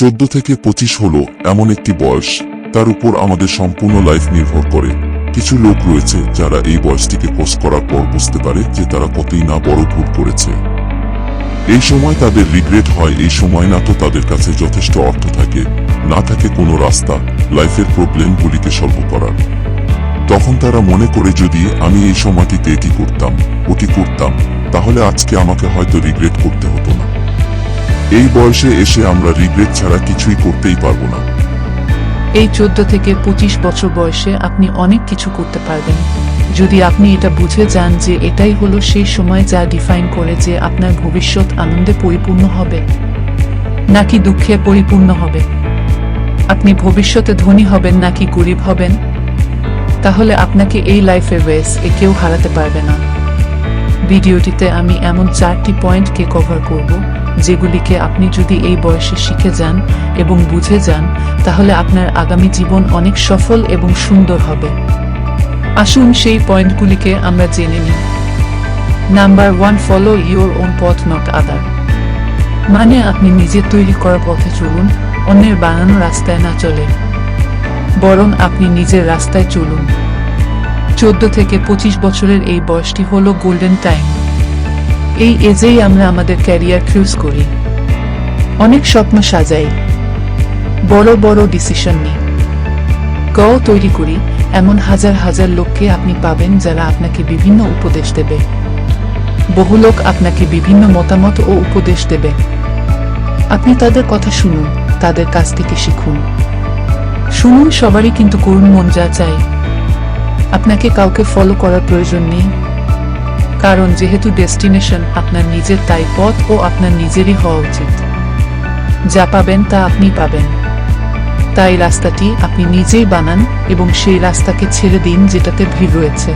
চোদ্দ থেকে পঁচিশ হলো এমন একটি বয়স। তার উপর আমাদের সম্পূর্ণ লাইফ নির্ভর করে। কিছু লোক রয়েছে যারা এই বয়সটিকে ক্রস করার পর বুঝতে পারে যে তারা কতই না বড় ভুল করেছে। এই সময় তাদের রিগ্রেট হয়, এই সময় না তো তাদের কাছে যথেষ্ট অর্থ থাকে, না থাকে কোনো রাস্তা লাইফের প্রবলেমগুলিকে সলভ করার। তখন তারা মনে করে, যদি আমি এই সময়টিতে এটি করতাম, ওটি করতাম, তাহলে আজকে আমাকে হয়তো রিগ্রেট করতে হতো না। এই বয়সে এসে আমরা রিগ্রেট ছাড়া কিছুই করতেই পারব না। এই চোদ্দ থেকে পঁচিশ বছর বয়সে আপনি অনেক কিছু করতে পারবেন। যদি আপনি এটা বুঝে যান যে এটাই হলো সেই সময় যা ডিফাইন করে যে আপনার ভবিষ্যৎ আনন্দে পরিপূর্ণ হবে, নাকি দুঃখে পরিপূর্ণ হবে। আপনি ভবিষ্যতে ধনী হবেন নাকি গরিব হবেন, তাহলে আপনাকে এই লাইফের রেস এ কেউ হারাতে পারবে না। ভিডিওটিতে আমি এমন চারটি পয়েন্টকে কভার করব। যেগুলিকে আপনি যদি এই বয়সে শিখে যান এবং বুঝে যান, তাহলে আপনার আগামী জীবন অনেক সফল এবং সুন্দর হবে। আসুন সেই পয়েন্টগুলিকে আমরা জেনে নিই। Number one, follow your own পথ, নট আদার। মানে আপনি নিজে তৈরি করা পথে চলুন, অন্যের বানানো রাস্তায় না চলে বরং আপনি নিজের রাস্তায় চলুন। চোদ্দ থেকে পঁচিশ বছরের এই বয়সটি হলো গোল্ডেন টাইম এই এজেই আমরা আমাদের ক্যারিয়ার ক্রুজ করি। অনেক স্বপ্ন সাজাই। বড় বড় ডিসিশন নিই। গ তৈরি করি, এমন হাজার হাজার লোককে আপনি পাবেন যারা আপনাকে বিভিন্ন উপদেশ দেবে। বহু লোক আপনাকে বিভিন্ন মতামত ও উপদেশ দেবে। আপনি তাদের কথা শুনুন, তাদের কাছ থেকে শিখুন। শুনুন, সবারই কিন্তু করুন মন যা চাই আপনাকে কাউকে ফলো করার প্রয়োজন নেই। কারণ যেহেতু ডেস্টিনেশন আপনার নিজের তাই পথ ও আপনার নিজেরই হওয়া উচিত। যা পাবেন তা আপনি পাবেন। তাই রাস্তাটি আপনি নিজেই বানান এবং সেই রাস্তাকে ছেড়ে দিন যেটাতে ভিড় রয়েছে।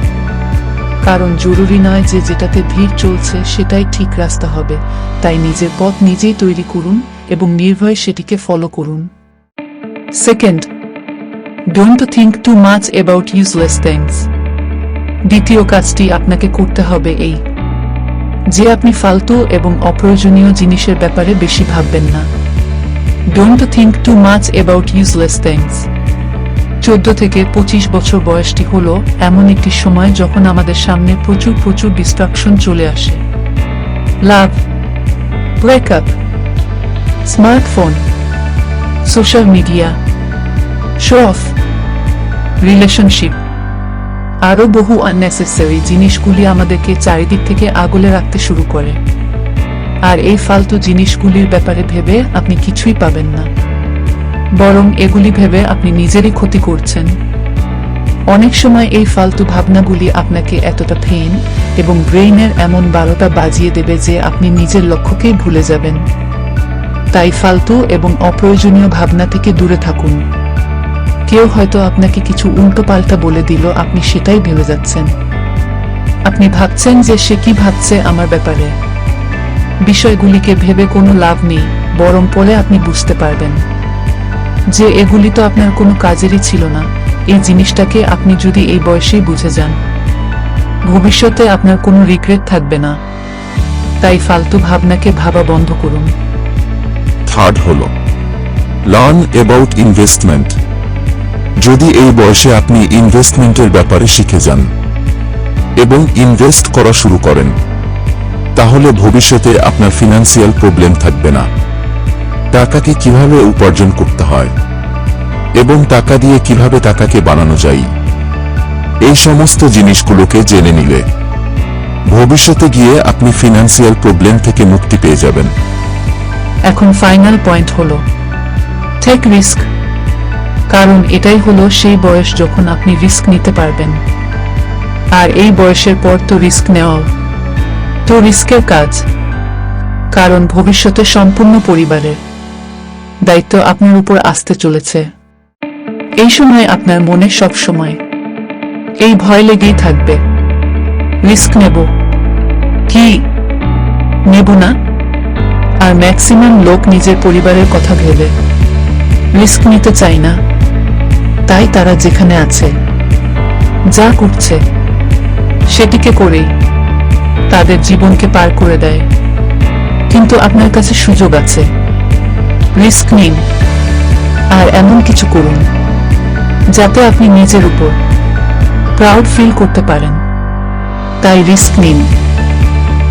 কারণ জরুরি নয় যে যেটাতে ভিড় চলছে সেটাই ঠিক রাস্তা হবে। তাই নিজের পথ নিজেই তৈরি করুন এবং নির্ভয়ে সেটিকে ফলো করুন। Second don't think too much about useless things দ্বিতীয় কাজটি আপনাকে করতে হবে এই, যে আপনি ফালতু এবং অপ্রয়োজনীয় জিনিসের ব্যাপারে বেশি ভাববেন না। Don't think too much about useless things চোদ্দ থেকে পঁচিশ বছর বয়সটি হলো এমন একটি সময় যখন আমাদের সামনে প্রচুর প্রচুর ডিস্ট্রাকশন চলে আসে। Love breakup smartphone social media show off relationship আরও বহু আননেসেসারি জিনিসগুলি আমাদেরকে চারিদিক থেকে আগলে রাখতে শুরু করে। আর এই ফালতু জিনিসগুলির ব্যাপারে ভেবে আপনি কিছুই পাবেন না। বরং এগুলি ভেবে আপনি নিজেরই ক্ষতি করছেন। অনেক সময় এই ফালতু ভাবনাগুলি আপনাকে এতটা ফেন এবং ব্রেইনের এমন বারোটা বাজিয়ে দেবে যে আপনি নিজের লক্ষ্যকেই ভুলে যাবেন। তাই ফালতু এবং অপ্রয়োজনীয় ভাবনা থেকে দূরে থাকুন। কেউ হয়তো আপনাকে কিছু উল্টো পাল্টা বলে দিল, আপনি সেটাই ভেবে যাচ্ছেন। আপনি ভাবছেন যে সে কি ভাবছে আমার ব্যাপারে। বিষয়গুলিকে ভেবে কোনো লাভ নেই, বরং পরে আপনি বুঝতে পারবেন যে এগুলি তো আপনার কোনো কাজেরই ছিল না। এই জিনিসটাকে আপনি যদি এই বয়সেই বুঝে যান, ভবিষ্যতে আপনার কোনো রিগ্রেট থাকবে না। তাই ফালতু ভাবনাকে ভাবা বন্ধ করুন। থার্ড হল লার্ন অ্যাবাউট ইনভেস্টমেন্ট যদি এই বয়সে আপনি ইনভেস্টমেন্টের ব্যাপারে শিখে যান এবং ইনভেস্ট করা শুরু করেন, তাহলে ভবিষ্যতে আপনার ফিনান্সিয়াল প্রবলেম থাকবে না। টাকাকে কীভাবে উপার্জন করতে হয় এবং টাকা দিয়ে কীভাবে টাকাকে বানানো যায়, এই সমস্ত জিনিসগুলোকে জেনে নিলে ভবিষ্যতে গিয়ে আপনি ফিনান্সিয়াল প্রবলেম থেকে মুক্তি পেয়ে যাবেন। এখন ফাইনাল পয়েন্ট হলো টেক রিস্ক কারণ এটাই হলো সেই বয়স যখন আপনি রিস্ক নিতে পারবেন। আর এই বয়সের পর তো রিস্ক নেওয়া তো রিস্কের কাজ। কারণ ভবিষ্যতে সম্পূর্ণ পরিবারের দায়িত্ব আপনার উপর আসতে চলেছে। এই সময় আপনার মনে সব সময় এই ভয় লেগেই থাকবে। রিস্ক নেব। কি? নেব না? আর ম্যাক্সিমাম লোক নিজের পরিবারের কথা ভেবে রিস্ক নিতে চায় না। তাই তারা যেখানে আছে, যা করছে, সেটিকে করেই তাদের জীবনকে পার করে দেয়। কিন্তু আপনার কাছে সুযোগ আছে। রিস্ক নিন আর এমন কিছু করুন যাতে আপনি নিজের উপর প্রাউড ফিল করতে পারেন। তাই রিস্ক নিন।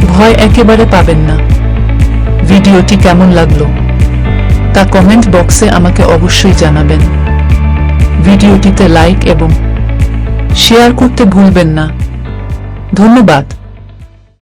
ভয় একেবারে পাবেন না। ভিডিওটি কেমন লাগল তা কমেন্ট বক্সে আমাকে অবশ্যই জানাবেন। ভিডিওটিতে লাইক এবং শেয়ার করতে ভুলবেন না। ধন্যবাদ।